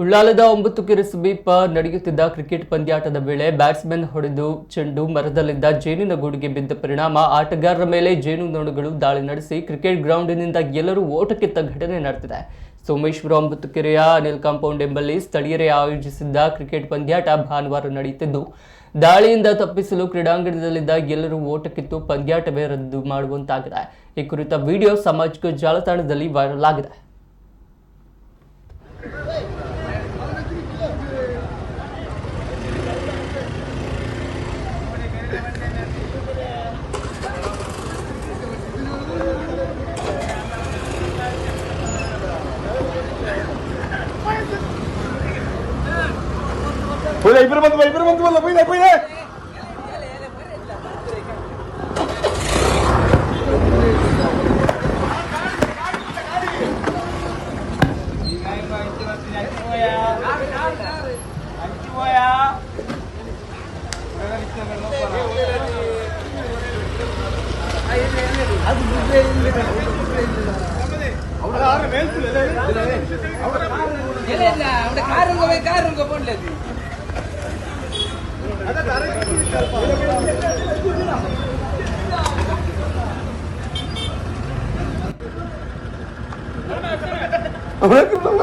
ಉಳ್ಳಾಲದ ಒಂಬತ್ತು ಕೆರೆ ಸಮೀಪ ನಡೆಯುತ್ತಿದ್ದ ಕ್ರಿಕೆಟ್ ಪಂದ್ಯಾಟದ ವೇಳೆ ಬ್ಯಾಟ್ಸ್ಮನ್ ಹೊಡೆದು ಚೆಂಡು ಮರದಲ್ಲಿದ್ದ ಜೇನಿನ ಗೂಡಿಗೆ ಬಿದ್ದ ಪರಿಣಾಮ, ಆಟಗಾರರ ಮೇಲೆ ಜೇನು ನೊಣಗಳು ದಾಳಿ ನಡೆಸಿ ಕ್ರಿಕೆಟ್ ಗ್ರೌಂಡಿನಿಂದ ಎಲ್ಲರೂ ಓಟಕ್ಕಿತ್ತ ಘಟನೆ ನಡೆದಿದೆ. ಸೋಮೇಶ್ವರ ಒಂಬತ್ತು ಕೆರೆಯ ಅನಿಲ್ ಕಾಂಪೌಂಡ್ ಎಂಬಲ್ಲಿ ಸ್ಥಳೀಯರೇ ಆಯೋಜಿಸಿದ್ದ ಕ್ರಿಕೆಟ್ ಪಂದ್ಯಾಟ ಭಾನುವಾರ ನಡೆಯುತ್ತಿದ್ದು, ದಾಳಿಯಿಂದ ತಪ್ಪಿಸಲು ಕ್ರೀಡಾಂಗಣದಲ್ಲಿದ್ದ ಎಲ್ಲರೂ ಓಟಕ್ಕಿತ್ತು, ಪಂದ್ಯಾಟವೇ ರದ್ದು ಮಾಡುವಂತಾಗಿದೆ. ಈ ಕುರಿತ ವಿಡಿಯೋ ಸಾಮಾಜಿಕ ಜಾಲತಾಣದಲ್ಲಿ ವೈರಲ್ ಆಗಿದೆ. పోయినా ఇబ్బంది మంది ఇబ్బంది మంది వల్ల పోయినా పోయినా അവിടെ കാറും കാറും പോകണ്ടേ ಅವಾಗ ನಮ್ಮ